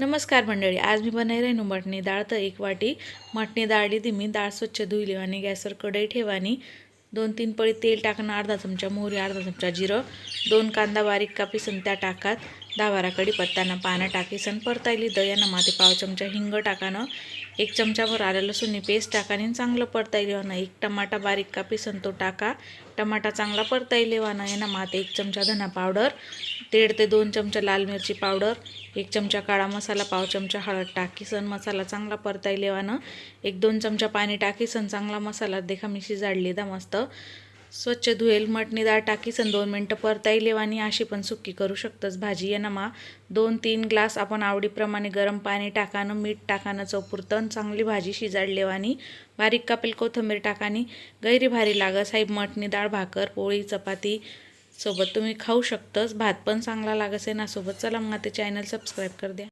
नमस्कार मंडळी आज मी बनवणार आहे मटणी डाळ. तर एक वाटी मटणी डाळ ती मी. डाळ स्वच्छ धुईली आणि गॅसवर कढई ठेवानी. दोन तीन पळी तेल टाकणं अर्धा चमचा मोहरी अर्धा चमचा जिरं. दोन कांदा बारीक कापीसन त्या टाकात दहा बारा कढीपत्ताना पानं टाकीसन परतायली दयानं माते पाव चमचा हिंग टाकानं एक चमचाभर आलं लसूणनी पेस्ट टाकाने चांगलं परतायली वाना. एक टमाटा बारीक कापीसन तो टाका. टमाटा चांगला परतायले वाना. येणं माते एक चमचा धना पावडर दीड ते दोन चमचा लाल मिरची पावडर एक चमचा काळा मसाला पाव चमचा हळद टाकीसन मसाला चांगला परताई लेवानं एक दोन चमचा पाणी टाकीसन चांगला मसाला देखा मी शिजाडली दा मस्त. स्वच्छ धुएल मटणी डाळ टाकीसन दोन मिनटं परताई आणि अशी पण सुक्की करू शकतस. भाजी ये मा. दोन तीन ग्लास आपण आवडीप्रमाणे गरम पाणी टाकानं मीठ टाकानं चौपुरतं चांगली भाजी शिजाडलेवानी बारीक कापेल कोथिंबीर टाकानी. गैरी भारी लागस. साहेब मटणी डाळ भाकर पोळी चपाती सोबत तुम्ही खाऊ शकतस. भात पण चांगला लागस आहे ना सोबत चला मग ते चॅनल सबस्क्राईब कर द्या.